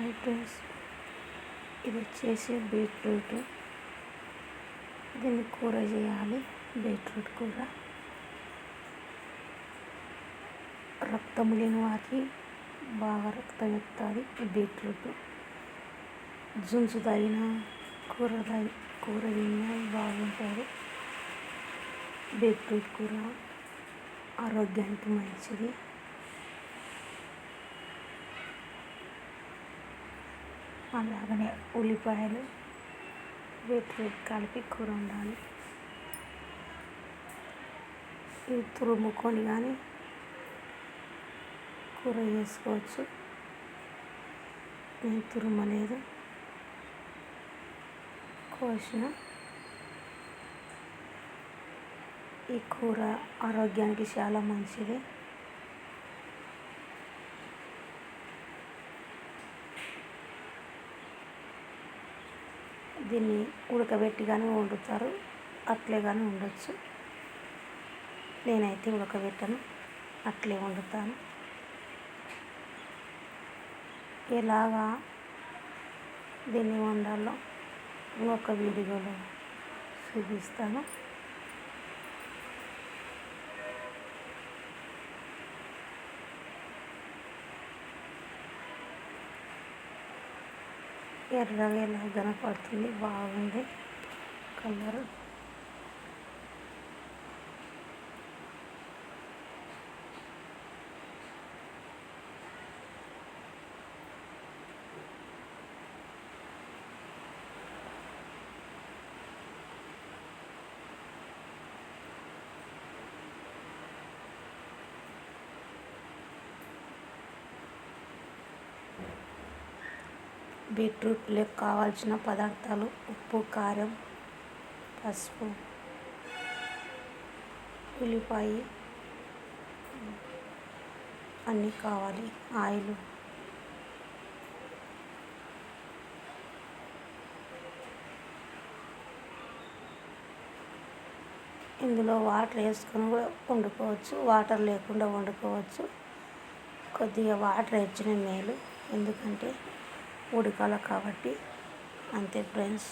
Hi friends ఇది వచ్చేసి beetroot. దీన్ని కూర చేయాలి బీట్రూట్ కూర. రక్తం లేని వారికి బాగా రక్తం ఎక్కుతుంది బీట్రూట్. జున్సు తగిన కూర కూర తిన్నా బాగుంటుంది. బీట్రూట్ కూర ఆరోగ్యానికి మంచిది. అలాగనే ఉల్లిపాయలు బీట్రూట్ కలిపి కూర వండాలి. ఇవి తురుముకొని కానీ కూర చేసుకోవచ్చు. నేను తురుమలేదు. కోసిన ఈ కూర ఆరోగ్యానికి చాలా మంచిది. దీన్ని ఉడకబెట్టి కానీ వండుతారు. అట్లే కానీ ఉండొచ్చు. నేనైతే ఉడకబెట్టను. అట్లే వండుతాను. ఎలాగా దీన్ని వండాలో ఇంకొక వీడియోలో చూపిస్తాను. ఎర్రగా ఎలా కనపడుతుంది బాగుంది. కలర్ బీట్రూట్లోకి కావాల్సిన పదార్థాలు ఉప్పు కారం పసుపు ఉల్లిపాయ అన్నీ కావాలి. ఆయిల్. ఇందులో వాటర్ వేసుకొని కూడా వండుకోవచ్చు. వాటర్ లేకుండా వండుకోవచ్చు. కొద్దిగా వాటర్ ఇచ్చిన మేలు. ఎందుకంటే ఉడకాలి కాబట్టి అంతే ఫ్రెండ్స్.